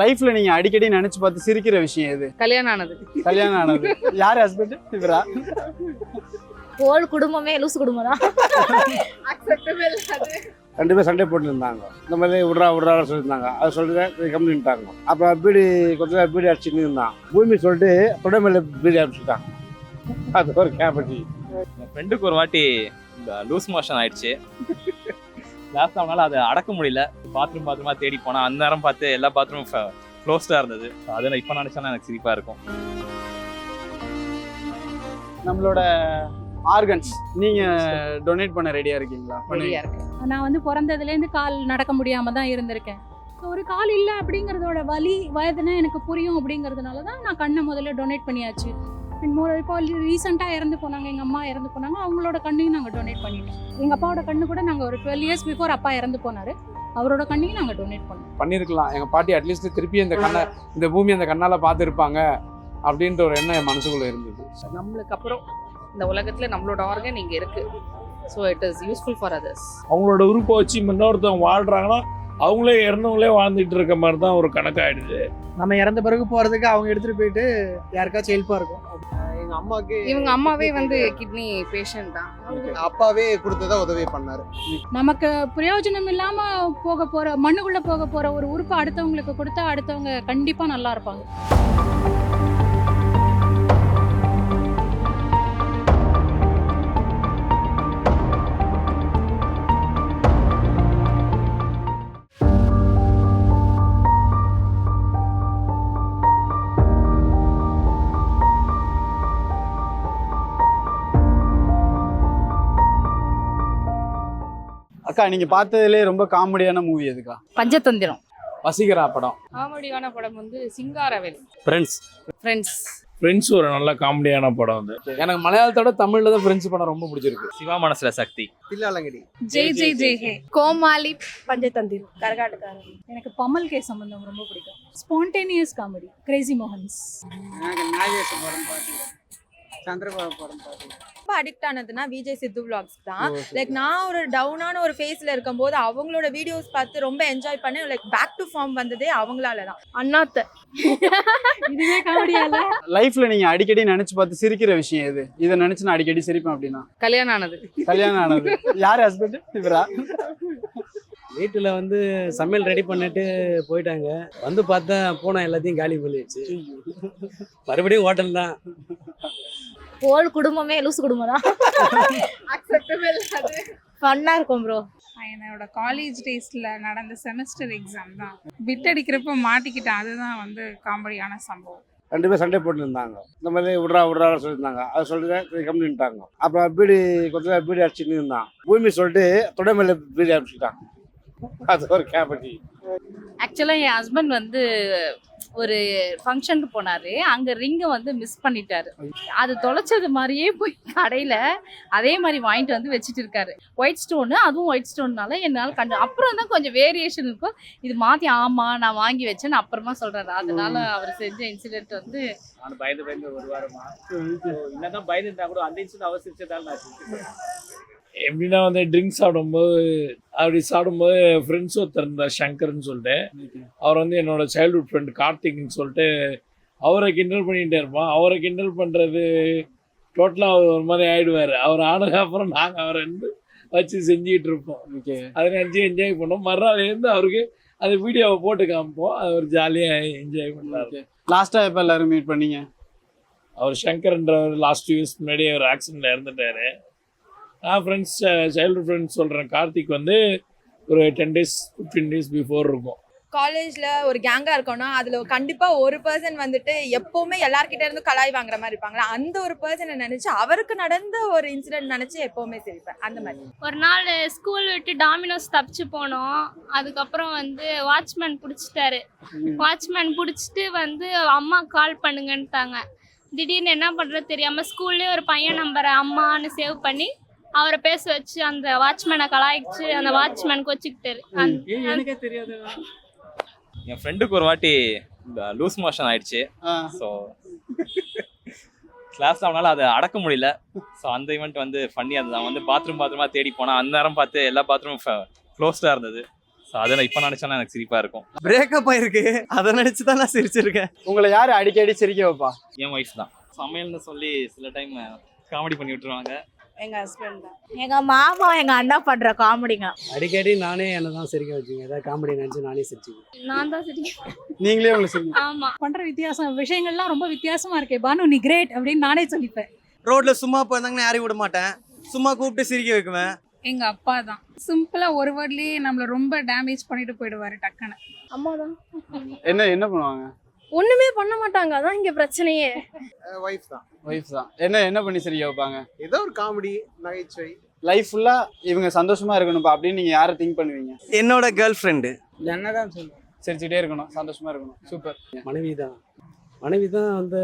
லைஃப்ல நீங்க அடிக்கடி நினைச்சு பார்த்து சிரிக்கிற விஷயம் எது? கல்யாணம் ஆனது கல்யாணம் ஆனது யார் ஹஸ்பண்ட் இவரா? ஹோல் குடும்பமே லூசு குடும்பம் தான். ரெண்டு பேரும் சண்டை போட்டு இருந்தாங்க இந்த மாதிரி விட்றா விட்றா சொல்லியிருந்தாங்க அது சொல்லிட்டு கம்ப்ளைண்ட்டாங்க அப்புறம் பீடி கொஞ்ச நேரம் பீடி அடிச்சுன்னு இருந்தான். பூமி சொல்லிட்டு தொடை மேலே பீடி அடிச்சுட்டான் அது ஒரு கேபட்டி என் ஃப்ரெண்டுக்கு ஒரு வாட்டி லூஸ் மோஷன் ஆயிடுச்சு. லாஸ்ட் அவனால அதை அடக்க முடியல. பாத்ரூம் பாத்ரூமா தேடி போனா அந்த நேரம் பார்த்து எல்லா பாத்ரூமும் க்ளோஸ்டா இருந்தது. அதை இப்போ நினைச்சா எனக்கு சிரிப்பா இருக்கும். நம்மளோட ஆர்கன்ஸ் நீங்க டொனேட் பண்ண ரெடியா இருக்கீங்களா? ரெடியா பண்ணுவீங்க இருக்கு. நான் வந்து பிறந்ததுலேருந்து கால் நடக்க முடியாம தான் இருந்திருக்கேன். ஒரு கால் இல்லை அப்படிங்கிறதோட வலி வயதுனா எனக்கு புரியும் அப்படிங்கிறதுனால தான் நான் கண்ணை முதல்ல டொனேட் பண்ணியாச்சு. அண்ட் மோர் இப்போ ரீசெண்டாக இறந்து போனாங்க எங்கள் அம்மா இறந்து போனாங்க அவங்களோட கண்ணையும் நாங்கள் டொனேட் பண்ணிட்டோம். எங்கள் அப்பாவோட கண்ணு கூட நாங்கள் ஒரு டுவெல் இயர்ஸ் பிஃபோர் அப்பா இறந்து போனார். அவரோட கண்ணையும் நாங்கள் டொனேட் பண்ணோம். பண்ணியிருக்கலாம் எங்கள் பாட்டி அட்லீஸ்ட் திருப்பி இந்த கண்ணை இந்த பூமி அந்த கண்ணால் பார்த்துருப்பாங்க அப்படின்ற ஒரு எண்ணம் என் மனசுக்குள்ளே இருந்தது. நம்மளுக்கு அப்புறம் இந்த உலகத்துல நம்மளோட ஆர்கன் இங்க இருக்கு. So it is useful for others அவங்களோட உறுப்பை வச்சு இன்னொருத்தவங்க வாழ்றாங்கன்னா அவங்களே இறந்தவங்களே வாழ்ந்துட்டு இருக்க மாதிரி தான் ஒரு கணக்காயிடுது. நம்ம இறந்த பிறகு போறதுக்கு அவங்க எடுத்துட்டு போயிட்டு யாருக்காச்சும் ஹெல்ப்பா இருக்கும். எங்க அம்மாக்கு இவங்க அம்மாவே வந்து கிட்னி பேஷண்ட் தான். அப்பாவே கொடுத்ததா உதவி பண்ணாரு. நமக்கு பிரயோஜனம் இல்லாமல் போக போகிற மண்ணுக்குள்ளே போக போகிற ஒரு உறுப்பை அடுத்தவங்களுக்கு கொடுத்தா அடுத்தவங்க கண்டிப்பாக நல்லா இருப்பாங்க. அக்கா நீங்க பார்த்ததுலே ரொம்ப காமெடியான மூவி எதுக்கா? பஞ்சதந்திரம். வசீகரா படம். காமெடியான படம் வந்து சிங்காரவேல். ஃப்ரெண்ட்ஸ் ஃப்ரெண்ட்ஸ் ஃப்ரெண்ட்ஸ் ஒரு நல்ல காமெடியான படம் அது. எனக்கு மலையாளத்தோட தமிழில் தான் ஃப்ரெண்ட்ஸ் படம் ரொம்ப பிடிச்சிருக்கு. சிவா மனசுல சக்தி. பில்லாலங்கடி. ஜெய் ஜெய் ஜெய் ஹே கோமாளி. பஞ்சதந்திரம். கரகாட்டக்காரன். எனக்கு பமல் கே சம்பந்தம் ரொம்ப பிடிக்கும். Spontaneous comedy crazy Mohan's Nagesh படம் பார்த்தேன் சந்திரபாபு படம் ரொம்ப அடிக்ட் ஆனதுன்னா விஜய் சித்து vlogs தான். லைக் நான் ஒரு டவுனான ஒரு ஃபேஸ்ல இருக்கும்போது அவங்களோட வீடியோஸ் பார்த்து ரொம்ப என்ஜாய் பண்ணி லைக் பேக் டு ஃபார்ம் வந்ததே அவங்களால தான் அண்ணாத்த. இதுவே காமெடியால? லைஃப்ல நீங்க அடிக்கடி நினைச்சு பார்த்து சிரிக்கிற விஷயம் எது? இதை நினைச்சு நான் அடிக்கடி சிரிப்பேன் அப்படின்னா? கல்யாணம் ஆனது. கல்யாணம் ஆனது. யார் ஹஸ்பண்ட் இவரா? வீட்டில் வந்து சமையல் ரெடி பண்ணிட்டு போயிட்டாங்க. வந்து பார்த்தா போன எல்லாத்தையும் காலி பண்ணிடுச்சு. மறுபடியும் ஹோட்டல் தான். ஹோல் குடும்பமே லூசு குடும்பம் தான். ஃபன்னா இருக்கும் ப்ரோ என்னோட காலேஜ் டேஸ்ல நடந்த செமஸ்டர் எக்ஸாம் தான். பிட் அடிக்கிறப்ப மாட்டிக்கிட்டேன். அதுதான் வந்து காமெடியான சம்பவம். ரெண்டு பேரும் சண்டை போட்டு இருந்தாங்க இந்த மாதிரி விட்றா விட்றா சொல்லியிருந்தாங்க அது சொல்லிட்டு கம்ப்ளைண்ட்டாங்க அப்புறம் பீடி கொஞ்ச நேரம் பீடி அடிச்சுன்னு இருந்தான் பூமி சொல்லிட்டு தொடை மேலே பீடி அடிச்சுட்டான். அது ஒரு கேபட்டி ஆக்சுவலாக என் ஹஸ்பண்ட் வந்து ஒரு ஃபங்க்ஷனுக்கு போனாரு. அங்க ரிங்கை வந்து மிஸ் பண்ணிட்டாரு. அது தொலைச்சது மாதிரியே போய் கடையில அதே மாதிரி வாங்கிட்டு வந்து வச்சுட்டு இருக்காரு. ஒயிட் ஸ்டோனு அதுவும் ஒயிட் ஸ்டோன்னால என்னால் கண்டு அப்புறம் தான் கொஞ்சம் வேரியேஷன் இருக்கும். இது மாத்தி ஆமா நான் வாங்கி வச்சேன்னு அப்புறமா சொல்றாரு. அதனால அவர் செஞ்ச இன்சிடென்ட் வந்து நான் பயந்து பயந்து ஒரு வாரமா. என்னதான் பயந்து இருந்தா கூட அந்த இன்சிடென்ட் அவசிரிச்சதால நான் எப்படின்னா வந்து ட்ரிங்க்ஸ் சாப்பிடும்போது அப்படி சாப்பிடும்போது ஃப்ரெண்ட்ஸ் ஒருத்தர் இருந்தார் சங்கர்னு சொல்லிட்டு. அவர் வந்து என்னோட சைல்ட்ஹுட் ஃப்ரெண்ட் கார்த்திக்னு சொல்லிட்டு அவரை கிண்டல் பண்ணிகிட்டே இருப்பான். அவரை கிண்டல் பண்ணுறது டோட்டலாக அவர் ஒரு மாதிரி ஆயிடுவார். அவர் ஆனதுக்கு அப்புறம் நாங்கள் அவரை வந்து வச்சு செஞ்சுக்கிட்டு இருப்போம். ஓகே அதை நினச்சி என்ஜாய் பண்ணோம். மறுநாள்லேருந்து அவருக்கு அந்த வீடியோவை போட்டு காமிப்போம். அது ஒரு ஜாலியாக என்ஜாய் பண்ணார் ஓகே லாஸ்டா எப்ப எல்லாரும் மீட் பண்ணீங்க? அவர் சங்கர்ன்றவர் லாஸ்ட் இயர்ஸ் முன்னாடி ஒரு ஆக்சிடென்ட்ல இறந்துட்டாரு. ஃப்ரெண்ட்ஸ் சைல்ட்ஹுட் ஃப்ரெண்ட்ஸ் சொல்கிறேன் கார்த்திக் வந்து ஒரு ten days fifteen days before இருக்கும். காலேஜ்ல ஒரு கேங்கா இருக்கணும் அதுல கண்டிப்பா ஒரு பர்சன் வந்துட்டு எப்பவுமே எல்லார்கிட்ட இருந்து கலாய் வாங்குற மாதிரி இருப்பாங்களா? அந்த ஒரு பர்சனை நினைச்சு அவருக்கு நடந்த ஒரு இன்சிடென்ட் நினைச்சு எப்பவுமே சிரிப்பேன். அந்த மாதிரி. ஒரு நாள் ஸ்கூல் விட்டு டாமினோஸ் தப்பிச்சு போனோம். அதுக்கப்புறம் வந்து வாட்ச்மேன் பிடிச்சிட்டாரு. வாட்ச்மேன் பிடிச்சிட்டு வந்து அம்மா கால் பண்ணுங்கன்ட்டாங்க. திடீர்னு என்ன பண்ணுறது தெரியாமல் ஸ்கூல்லே ஒரு பையன் நம்பரை அம்மான்னு சேவ் பண்ணி அவரை பேச வச்சு அந்த வாட்ச்மேனை கலாய்ச்சி அந்த வாட்ச்மேன் கொச்சிக்கிட்டாரு. எனக்கே தெரியாது. என் ஃப்ரெண்டுக்கு ஒரு வாட்டி லூஸ் மோஷன் ஆயிடுச்சு. ஸோ கிளாஸ் அவனால அதை அடக்க முடியல. ஸோ அந்த ஈவெண்ட் வந்து ஃபன்னி அது அவன் வந்து பாத்ரூம் பாத்ரூமா தேடி போனான் அந்த நேரம் பார்த்து எல்லா பாத்ரூமும் க்ளோஸ்டாக இருந்தது. ஸோ அதை நான் இப்போ நினச்சாலும் எனக்கு சிரிப்பாக இருக்கும். பிரேக்கப் ஆயிருக்கு. அதை நினைச்சு தான் நான் சிரிச்சிருக்கேன். உங்களை யாரு அடிக்கடி சிரிக்க வைப்பா? என் ஒய்ஃப் தான். சமையல்னு சொல்லி சில டைம் காமெடி பண்ணி விட்டுருவாங்க. எங்க ஹஸ்பண்ட் தான். எங்க மாமா எங்க அண்ணா பண்ற காமெடிங்க அடிக்கடி நானே என்ன தான் சிரிக்க வச்சுங்க. ஏதாவது காமெடி நினைச்சு நானே சிரிச்சுங்க நான் தான் சரி நீங்களே உங்களை சிரிக்க ஆமா. பண்ற வித்தியாசம் விஷயங்கள்லாம் ரொம்ப வித்தியாசமா இருக்கே. பானு நீ கிரேட் அப்படின்னு நானே சொல்லிப்பேன். ரோட்ல சும்மா போயிருந்தாங்கன்னா யாரையும் விட மாட்டேன். சும்மா கூப்பிட்டு சிரிக்க வைக்குவேன். எங்க அப்பா தான். சிம்பிளா ஒரு வேர்ட்லயே நம்மள ரொம்ப டேமேஜ் பண்ணிட்டு போயிடுவாரு டக்குன்னு. அம்மா தான். என்ன என்ன பண்ணுவாங்க? ஒண்ணுமே பண்ண மாட்டாங்க. அதான் இங்க பிரச்சனையே. ஒய்ஃப் தான். ஒய்ஃப் தான். என்ன என்ன பண்ணி சிரிக்க வைப்பாங்க? ஏதோ ஒரு காமெடி நகைச்சுவை. லைஃப் ஃபுல்லா இவங்க சந்தோஷமா இருக்கணும்ப்பா அப்படின்னு நீங்க யாரை திங்க் பண்ணுவீங்க? என்னோட கேர்ள் ஃப்ரெண்டு என்னதான் சொல்லுங்க சிரிச்சுட்டே இருக்கணும் சந்தோஷமா இருக்கணும். சூப்பர் மனைவி தான். மனைவி தான் வந்து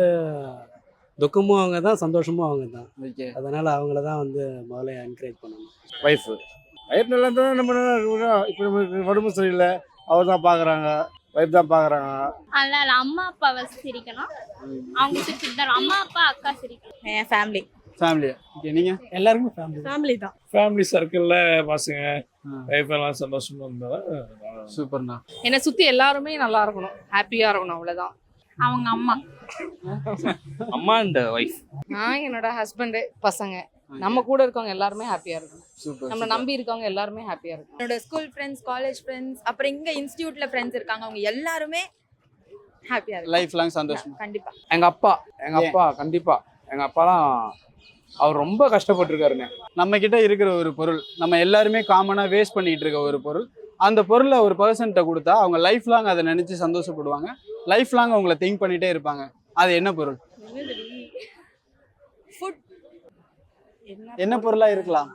துக்கமும் அவங்க தான் சந்தோஷமும் அவங்க தான் ஓகே அதனால அவங்கள தான் வந்து முதல்ல என்கரேஜ் பண்ணணும். ஒய்ஃபு ஒய்ஃப் நல்லா இருந்தால் நம்ம. இப்போ நமக்கு உடம்பு சரியில்லை அவர் தான் பார்க்குறாங்க. ஒய்ஃப் தான் பார்க்குறாங்க. அதனால அம்மா அப்பாவை சிரிக்கணும் அவங்க சிரிச்சுட்டு அம்மா அப்பா அக்கா சிரிக்கணும் என் ஃபேமிலி ஃபேமிலி ஓகே நீங்க? எல்லாருமே ஃபேமிலி ஃபேமிலி தான். ஃபேமிலி சர்க்கிளில் பசங்க ஆ. லைஃப் எல்லாம் சந்தோஷமா இருந்தால் சூப்பர்ண்ணா. என்னை சுத்தி எல்லாருமே நல்லா இருக்கணும். ஹாப்பியா இருக்கணும் அவ்வளவுதான். அவங்க அம்மா. அம்மா அண்ட் ஒய்ஃப் நான் என்னோட ஹஸ்பண்டு பசங்க. நம்ம கூட இருக்கவங்க எல்லாருமே ஹாப்பியா இருக்கணும். சூப்பர் நம்ம நம்பி இருக்கவங்க எல்லாருமே ஹாப்பியா இருக்கணும். என்னோட ஸ்கூல் ஃப்ரெண்ட்ஸ் காலேஜ் ஃப்ரெண்ட்ஸ் அப்புறம் இங்க இன்ஸ்டியூட்ல ஃப்ரெண்ட்ஸ் இருக்காங்க. அவங்க எல்லாருமே ஹாப்பியா இருக்கு லைஃப் லாங் சந்தோஷம் கண்டிப்பா. எங்க அப்பா எங்க அப்பா கண்டிப்பா. எங்க அப்பாலாம் அவர் ரொம்ப கஷ்டப்பட்டிருக்காருங்க நம்ம கிட்ட இருக்கிற ஒரு பொருள் நம்ம எல்லாருமே காமனா வேஸ்ட் பண்ணிட்டு இருக்க ஒரு பொருள். அந்த பொருளை ஒரு பர்சன்ட்ட கொடுத்தா அவங்க லைஃப் லாங் அதை நினைச்சு சந்தோஷப்படுவாங்க. லைஃப் லாங் அவங்கள திங்க் பண்ணிட்டே இருப்பாங்க. அது என்ன பொருள் ஃபுட் என்ன பொருளா இருக்கலாம்?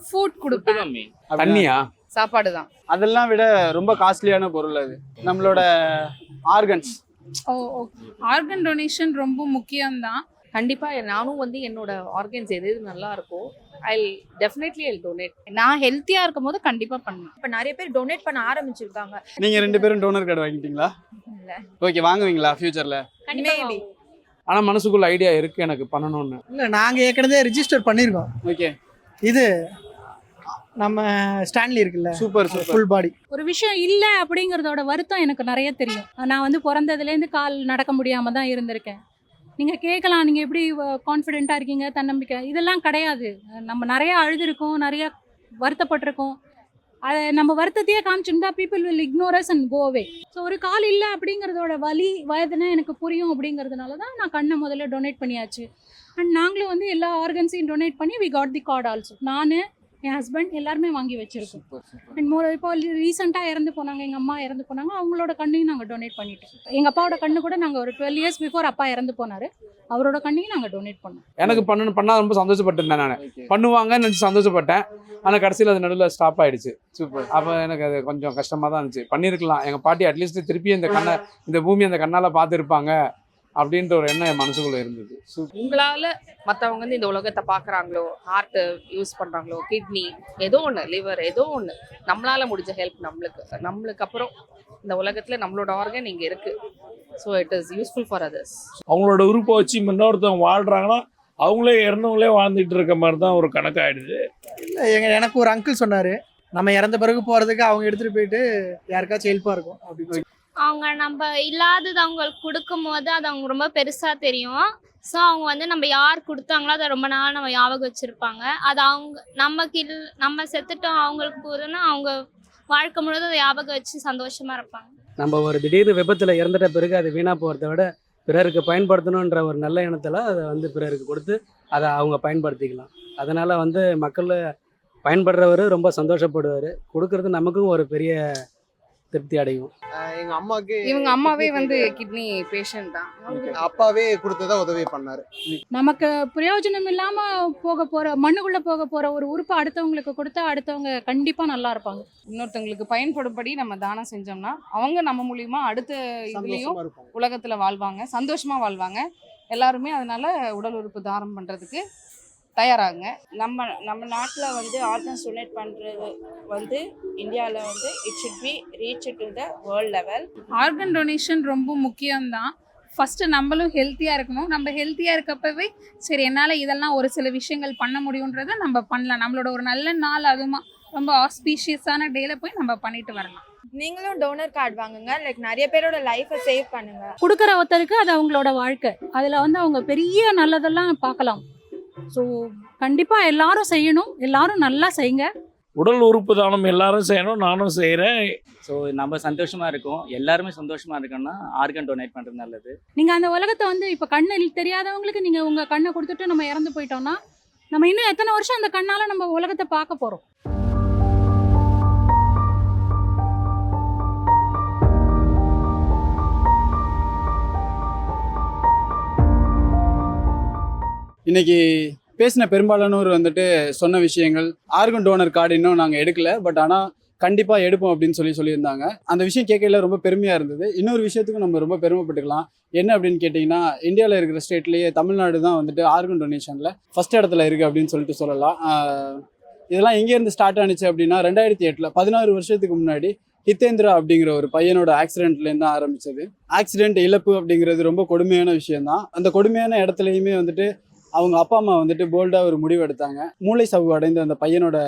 ஃபுட் கொடுப்பேன். தண்ணியா? சாப்பாடு தான். அதெல்லாம் விட ரொம்ப காஸ்ட்லியான பொருள் அது. நம்மளோட ஆர்கன்ஸ் ஓ ஆர்கன் டொனேஷன் ரொம்ப முக்கியம்தான் கண்டிப்பா நானும் வந்து என்னோட ஆர்கன்ஸ் எது எது நல்லா இருக்கோ ஐ டெஃபினெட்லி ஐ டொனேட் நான் ஹெல்த்தியா இருக்கும் போது கண்டிப்பா பண்ணுவேன். இப்ப நிறைய பேர் டொனேட் பண்ண ஆரம்பிச்சிருக்காங்க. நீங்க ரெண்டு பேரும் டோனர் கார்டு வாங்கிட்டீங்களா? இல்ல. ஓகே வாங்குவீங்களா ஃபியூச்சர்ல கண்டிப்பா Maybe. வாங்குவோம். ஆனா மனசுக்குள்ள ஐடியா இருக்கு எனக்கு பண்ணணும்னு. இல்லை நாங்கள் ஏற்கனவே ரிஜிஸ்டர் பண்ணியிருக்கோம் ஓகே இது நம்ம ஸ்டான்லி இருக்குல்ல? சூப்பர் சூப்பர் ஃபுல் பாடி ஒரு விஷயம் இல்லை அப்படிங்கிறதோட வருத்தம் எனக்கு நிறைய தெரியும். நான் வந்து பிறந்ததுலேருந்து கால் நடக்க முடியாம தான் இருந்திருக்கேன். நீங்கள் கேட்கலாம் நீங்கள் எப்படி கான்ஃபிடென்ட்டாக இருக்கீங்க தன்னம்பிக்கை? இதெல்லாம் கிடையாது. நம்ம நிறைய அழுதுருக்கோம் நிறைய வருத்தப்பட்டிருக்கோம். அதை நம்ம வருத்தத்தையே காமிச்சிருந்தா people will ignore us and go away so ஒரு கால் இல்லை அப்படிங்கிறதோட வலி வயதுனா எனக்கு புரியும் அப்படிங்கிறதுனால தான் நான் கண்ணை முதல்ல டொனேட் பண்ணியாச்சு. அண்ட் நாங்களும் வந்து எல்லா ஆர்கன்ஸையும் டொனேட் பண்ணி we got the card also நான் என் ஹஸ்பண்ட் எல்லாருமே வாங்கி வச்சிருக்கோம். அண்ட் மோர் இப்போ ரீசெண்டாக இறந்து போனாங்க எங்கள் அம்மா இறந்து போனாங்க அவங்களோட கண்ணையும் நாங்கள் டொனேட் பண்ணிட்டோம். எங்கள் அப்பாவோட கண்ணு கூட நாங்கள் ஒரு டுவெல் இயர்ஸ் பிஃபோர் அப்பா இறந்து போனார் அவரோட கண்ணையும் நாங்கள் டொனேட் பண்ணோம். எனக்கு பண்ணணும் பண்ணா ரொம்ப சந்தோஷப்பட்டிருந்தேன் நான். பண்ணுவாங்கன்னு நினச்சி சந்தோஷப்பட்டேன். ஆனால் கடைசியில் அது நடுவில் ஸ்டாப் ஆயிடுச்சு. சூப்பர் அப்போ எனக்கு அது கொஞ்சம் கஷ்டமாக தான் இருந்துச்சு. பண்ணியிருக்கலாம். எங்கள் பாட்டி அட்லீஸ்ட் திருப்பி இந்த கண்ணை இந்த பூமி அந்த கண்ணால் பார்த்துருப்பாங்க. அப்படின்ற ஒரு எண்ணம் என் மனசுக்குள்ளே இருந்தது. உங்களால மத்தவங்க வந்து இந்த உலகத்தை பாக்குறாங்களோ ஹார்ட் யூஸ் பண்றாங்களோ கிட்னி ஏதோ ஒண்ணு லிவர் ஏதோ ஒண்ணு நம்மளால முடிஞ்ச ஹெல்ப் நம்மளுக்கு. நம்மளுக்கு அப்புறம் இந்த உலகத்துல நம்மளோட ஆர்கன் இங்க இருக்கு. So it is useful for others அவங்களோட உறுப்பை வச்சு இன்னொருத்தவங்க வாழ்றாங்கன்னா அவங்களே இறந்தவங்களே வாழ்ந்துட்டு இருக்க மாதிரி தான் ஒரு கணக்காயிடுது. இல்லை எங்க எனக்கு ஒரு அங்கிள் சொன்னார் நம்ம இறந்த பிறகு போகிறதுக்கு அவங்க எடுத்துகிட்டு போயிட்டு யாருக்காச்சும் ஹெல்ப்பாக இருக்கும். அப்படின்னு அவங்க நம்ம இல்லாதது அவங்களுக்கு கொடுக்கும் போது அது அவங்க ரொம்ப பெருசாக தெரியும். ஸோ அவங்க வந்து நம்ம யார் கொடுத்தாங்களோ அதை ரொம்ப நாள் நம்ம ஞாபகம் வச்சுருப்பாங்க. அது அவங்க நமக்கு இல் நம்ம செத்துட்டோம் அவங்களுக்கு போதுன்னா அவங்க வாழ்க்கை முழுவதும் அதை ஞாபகம் வச்சு சந்தோஷமாக இருப்பாங்க. நம்ம ஒரு திடீர்னு விபத்தில் இறந்துட்ட பிறகு அது வீணாக போகிறத விட பிறருக்கு பயன்படுத்தணுன்ற ஒரு நல்ல எண்ணத்தில் அதை வந்து பிறருக்கு கொடுத்து அதை அவங்க பயன்படுத்திக்கலாம். அதனால் வந்து மக்கள் பயன்படுறவர் ரொம்ப சந்தோஷப்படுவார். கொடுக்கறது நமக்கும் ஒரு பெரிய திருப்தி அடையும். எங்க அம்மாக்கு இவங்க அம்மாவே வந்து கிட்னி பேஷண்ட் தான். அப்பாவே கொடுத்ததா உதவி பண்ணாரு. நமக்கு பிரயோஜனம் இல்லாமல் போக போகிற மண்ணுக்குள்ளே போக போகிற ஒரு உறுப்பை அடுத்தவங்களுக்கு கொடுத்தா அடுத்தவங்க கண்டிப்பாக நல்லா இருப்பாங்க. இன்னொருத்தவங்களுக்கு பயன்படும்படி நம்ம தானம் செஞ்சோம்னா அவங்க நம்ம மூலியமா அடுத்த இதுலயும் உலகத்துல வாழ்வாங்க சந்தோஷமா வாழ்வாங்க. எல்லாருமே அதனால உடல் உறுப்பு தானம் பண்றதுக்கு தயாராகுங்க நம்ம நம்ம நாட்டில் வந்து ஆர்கன்ஸ் டொனேட் பண்ணுறது வந்து இந்தியாவில் வந்து it should be reach to the world level organ donation ரொம்ப முக்கியம்தான். ஃபஸ்ட்டு நம்மளும் ஹெல்த்தியாக இருக்கணும். நம்ம ஹெல்த்தியாக இருக்கப்பவே சரி என்னால் இதெல்லாம் ஒரு சில விஷயங்கள் பண்ண முடியுன்றதை நம்ம பண்ணலாம். நம்மளோட ஒரு நல்ல நாள் அதுமா ரொம்ப ஆஸ்பீஷியஸான டேல போய் நம்ம பண்ணிட்டு வரலாம். நீங்களும் டோனர் கார்டு வாங்குங்க. லைக் நிறைய பேரோட லைஃபை சேவ் பண்ணுங்க. கொடுக்குற ஒருத்தருக்கு அது அவங்களோட வாழ்க்கை. அதில் வந்து அவங்க பெரிய நல்லதெல்லாம் பார்க்கலாம். ஸோ கண்டிப்பாக எல்லாரும் செய்யணும். எல்லாரும் நல்லா செய்யுங்க உடல் உறுப்பு தானம் எல்லாரும் செய்யணும் நானும் செய்கிறேன் ஸோ நம்ம சந்தோஷமா இருக்கோம். எல்லாருமே சந்தோஷமா இருக்கணும்னா ஆர்கன் டொனேட் பண்றது நல்லது. நீங்கள் அந்த உலகத்தை வந்து இப்போ கண்ணு தெரியாதவங்களுக்கு நீங்கள் உங்கள் கண்ணை கொடுத்துட்டு நம்ம இறந்து போயிட்டோம்னா நம்ம இன்னும் எத்தனை வருஷம் அந்த கண்ணால் நம்ம உலகத்தை பார்க்க போகிறோம் இன்னைக்கு பேசின பெரும்பாலானோர் வந்துட்டு சொன்ன விஷயங்கள் ஆர்கன் டோனர் கார்டு இன்னும் நாங்கள் எடுக்கல பட் ஆனால் கண்டிப்பாக எடுப்போம் அப்படின்னு சொல்லி சொல்லியிருந்தாங்க. அந்த விஷயம் கேட்கல ரொம்ப பெருமையாக இருந்தது. இன்னொரு விஷயத்துக்கும் நம்ம ரொம்ப பெருமைப்பட்டுக்கலாம். என்ன அப்படின்னு கேட்டிங்கன்னா இந்தியாவில் இருக்கிற ஸ்டேட்லேயே தமிழ்நாடு தான் வந்துட்டு ஆர்கன் டொனேஷனில் ஃபஸ்ட் இடத்துல இருக்குது அப்படின்னு சொல்லிட்டு சொல்லலாம். இதெல்லாம் எங்கேருந்து ஸ்டார்ட் ஆனிச்சு அப்படின்னா ரெண்டாயிரத்தி எட்டில் பதினாறு வருஷத்துக்கு முன்னாடி ஹிதேந்திரா அப்படிங்கிற ஒரு பையனோட ஆக்சிடென்ட்லேருந்து தான் ஆரம்பிச்சது. ஆக்சிடென்ட் இழப்பு அப்படிங்கிறது ரொம்ப கொடுமையான விஷயம்தான். அந்த கொடுமையான இடத்துலையுமே வந்துட்டு அவங்க அப்பா அம்மா வந்துட்டு போல்டாக ஒரு முடிவு எடுத்தாங்க. மூளை சவு அடைந்த அந்த பையனோட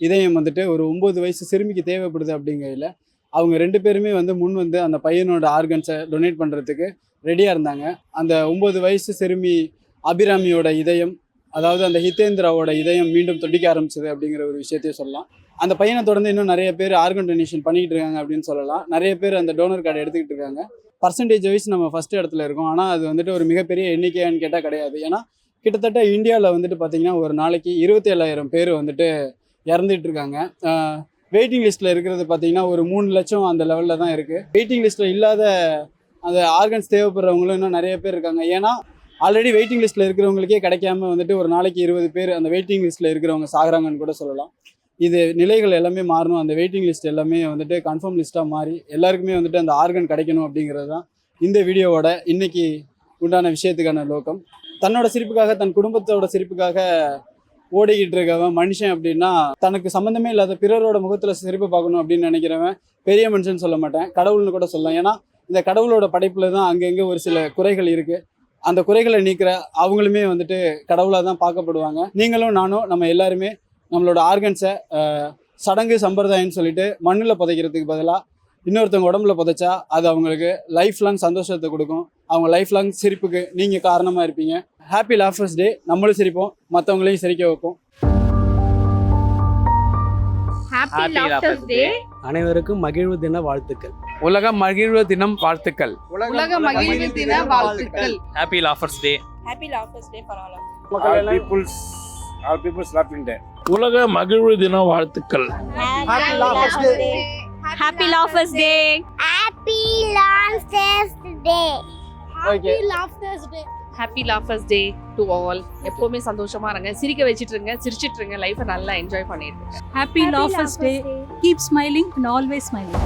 இதயம் வந்துட்டு ஒரு ஒம்பது வயசு சிறுமிக்கு தேவைப்படுது அப்படிங்கையில் அவங்க ரெண்டு பேருமே வந்து முன் வந்து அந்த பையனோட ஆர்கன்ஸை டொனேட் பண்ணுறதுக்கு ரெடியாக இருந்தாங்க. அந்த ஒம்பது வயசு சிறுமி அபிராமியோட இதயம் அதாவது அந்த ஹிதேந்திராவோட இதயம் மீண்டும் துடிக்க ஆரம்பிச்சது அப்படிங்கிற ஒரு விஷயத்தையும் சொல்லலாம். அந்த பையனை தொடர்ந்து இன்னும் நிறைய பேர் ஆர்கன் டொனேஷன் பண்ணிக்கிட்டு இருக்காங்க அப்படின்னு சொல்லலாம். நிறைய பேர் அந்த டோனர் கார்டு எடுத்துக்கிட்டு இருக்காங்க. பர்சன்டேஜ் வைஸ் நம்ம ஃபஸ்ட் இடத்துல இருக்கோம். ஆனால் அது வந்துட்டு ஒரு மிகப்பெரிய எண்ணிக்கையான்னு கேட்டால் கிடையாது. ஏன்னா கிட்டத்தட்ட இந்தியாவில் வந்துட்டு பார்த்தீங்கன்னா ஒரு நாளைக்கு இருபத்தி ஏழாயிரம் பேர் வந்துட்டு இறந்துட்டு இருக்காங்க. வெயிட்டிங் லிஸ்ட்டில் இருக்கிறது பார்த்தீங்கன்னா ஒரு மூணு லட்சம் அந்த லெவலில் தான் இருக்குது வெயிட்டிங் லிஸ்ட்டில் இல்லாத அந்த ஆர்கன்ஸ் தேவைப்படுறவங்களும் இன்னும் நிறைய பேர் இருக்காங்க. ஏன்னா ஆல்ரெடி வெயிட்டிங் லிஸ்ட்டில் இருக்கிறவங்களுக்கே கிடைக்காம வந்துட்டு ஒரு நாளைக்கு இருபது பேர் அந்த வெயிட்டிங் லிஸ்ட்டில் இருக்கிறவங்க சாகுறாங்கன்னு கூட சொல்லலாம். இது நிலைகள் எல்லாமே மாறணும். அந்த வெயிட்டிங் லிஸ்ட் எல்லாமே வந்துட்டு கன்ஃபார்ம் லிஸ்ட்டாக மாறி எல்லாருக்குமே வந்துட்டு அந்த ஆர்கன் கிடைக்கணும் அப்படிங்கிறது தான் இந்த வீடியோவோட இன்றைக்கி உண்டான விஷயத்துக்கான நோக்கம். தன்னோட சிரிப்புக்காக தன் குடும்பத்தோட சிரிப்புக்காக ஓடிக்கிட்டு இருக்கவன் மனுஷன் அப்படின்னா தனக்கு சம்மந்தமே இல்லாத பிறரோட முகத்தில் சிரிப்பு பார்க்கணும் அப்படின்னு நினைக்கிறவன் பெரிய மனுஷன் சொல்ல மாட்டேன். கடவுள்னு கூட சொல்லலாம். ஏன்னா இந்த கடவுளோட படைப்பில் தான் அங்கங்கே ஒரு சில குறைகள் இருக்குது அந்த குறைகளை நீக்கிற அவங்களுமே வந்துட்டு கடவுளாக தான் பார்க்கப்படுவாங்க. நீங்களும் நானும் நம்ம எல்லாருமே நம்மளோட ஆர்கன்ஸை சடங்கு சம்பிரதாயம்னு சொல்லிட்டு மண்ணில் புதைக்கிறதுக்கு பதிலாக இன்னொருத்தவங்க உடம்புல புதைச்சா அது அவங்களுக்கு லைஃப் லாங் சந்தோஷத்தை கொடுக்கும். அவங்க லைஃப் லாங் சிரிப்புக்கு நீங்கள் காரணமாக இருப்பீங்க. ஹாப்பி லாஃபர்ஸ் டே நம்மளும் சிரிப்போம் மற்றவங்களையும் சிரிக்க வைப்போம். Happy day. அனைவருக்கும் மகிழ்வு தின வாழ்த்துக்கள். உலக மகிழ்வு தினம் வாழ்த்துக்கள். உலக மகிழ்வு தின வாழ்த்துக்கள். Happy laughers day happy laughers day for all peoples all peoples day உலக மகிழ்வு தின வாழ்த்துக்கள். Happy Laughers Day. Happy laughers day Happy Launchers Day. Okay happy laughers day to all எப்பவுமே சந்தோஷமா இருங்க. சிரிக்க வச்சிட்டு இருங்க சிரிச்சிட்டு இருங்க லைஃபை நல்லா என்ஜாய் பண்ணிட்டு இருங்க happy laughers day keep smiling and always smiling